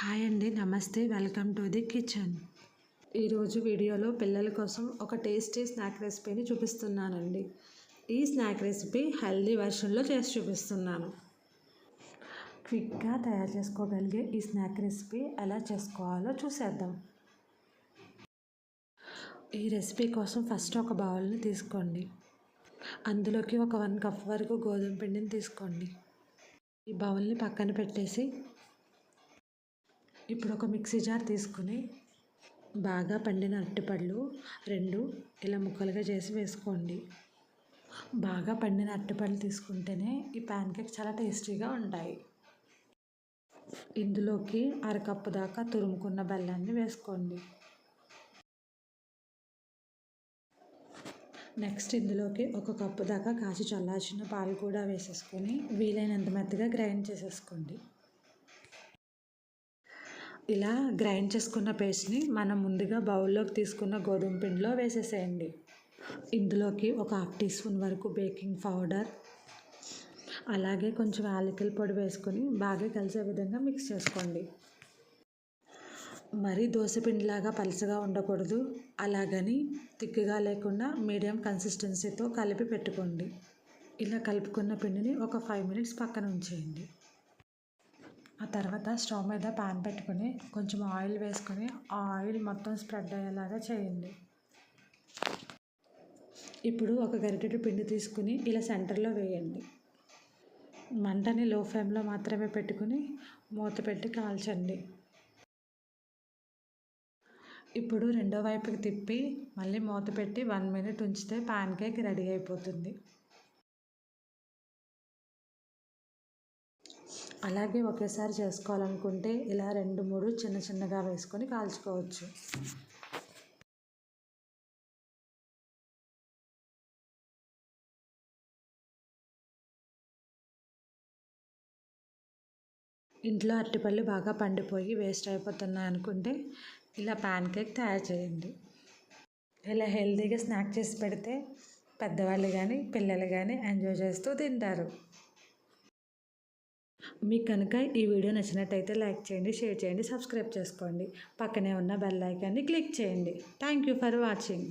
Hi అండి నమస్తే welcome to the kitchen. ఈరోజు వీడియోలో పిల్లల కోసం ఒక టేస్టీ స్నాక్ రెసిపీని చూపిస్తున్నానండి. ఈ స్నాక్ రెసిపీ హెల్దీ వర్షన్లో చేసి చూపిస్తున్నాను. క్విక్గా తయారు చేసుకోగలిగే ఈ స్నాక్ రెసిపీ ఎలా చేసుకోవాలో చూసేద్దాం. ఈ రెసిపీ కోసం ఫస్ట్ ఒక బౌల్ని తీసుకోండి. అందులోకి ఒక వన్ కప్ వరకు గోధుమ పిండిని తీసుకోండి. ఈ బౌల్ని పక్కన పెట్టేసి ఇప్పుడు ఒక మిక్సీ జార్ తీసుకుని బాగా పండిన అరటిపళ్ళు రెండు ఇలా ముక్కలుగా చేసి వేసుకోండి. బాగా పండిన అరటిపళ్ళు తీసుకుంటేనే ఈ ప్యాన్ కేక్ చాలా టేస్టీగా ఉంటాయి. ఇందులోకి అరకప్పు దాకా తురుముకున్న బెల్లాన్ని వేసుకోండి. నెక్స్ట్ ఇందులోకి ఒక కప్పు దాకా కాచి చల్లార్చిన పాలు కూడా వేసేసుకొని వీలైనంత మెత్తగా గ్రైండ్ చేసేసుకోండి. ఇలా గ్రైండ్ చేసుకున్న పేస్ట్ని మనం ముందుగా బౌల్లోకి తీసుకున్న గోధుమ పిండిలో వేసేసేయండి. ఇందులోకి ఒక హాఫ్ టీ స్పూన్ వరకు బేకింగ్ పౌడర్ అలాగే కొంచెం యాలకుల పొడి వేసుకొని బాగా కలిసే విధంగా మిక్స్ చేసుకోండి. మరీ దోశపిండిలాగా పలుచగా ఉండకూడదు అలాగని తిక్కుగా లేకుండా మీడియం కన్సిస్టెన్సీతో కలిపి పెట్టుకోండి. ఇలా కలుపుకున్న పిండిని ఒక ఫైవ్ మినిట్స్ పక్కన ఉంచేయండి. ఆ తర్వాత స్టవ్ మీద పాన్ పెట్టుకొని కొంచెం ఆయిల్ వేసుకొని ఆ ఆయిల్ మొత్తం స్ప్రెడ్ అయ్యేలాగా చేయండి. ఇప్పుడు ఒక గరిటెడు పిండి తీసుకుని ఇలా సెంటర్లో వేయండి. మంటని లో ఫ్లేమ్లో మాత్రమే పెట్టుకుని మూత పెట్టి కాల్చండి. ఇప్పుడు రెండో వైపుకి తిప్పి మళ్ళీ మూత పెట్టి వన్ మినిట్ ఉంచితే పాన్ కేక్ రెడీ అయిపోతుంది. అలాగే ఒకేసారి చేసుకోవాలనుకుంటే ఇలా రెండు మూడు చిన్న చిన్నగా వేసుకొని కాల్చుకోవచ్చు. ఇంట్లో అరటిపళ్ళు బాగా పండిపోయి వేస్ట్ అయిపోతున్నాయి అనుకుంటే ఇలా ప్యాన్ కేక్ తయారు చేయండి. ఇలా హెల్తీగా స్నాక్ చేసి పెడితే పెద్దవాళ్ళు కానీ పిల్లలు కానీ ఎంజాయ్ చేస్తూ తింటారు. మీకు కనుక ఈ వీడియో నచ్చినట్టయితే లైక్ చేయండి షేర్ చేయండి సబ్స్క్రైబ్ చేసుకోండి. పక్కనే ఉన్న బెల్ ఐకాన్ని క్లిక్ చేయండి. Thank you for watching.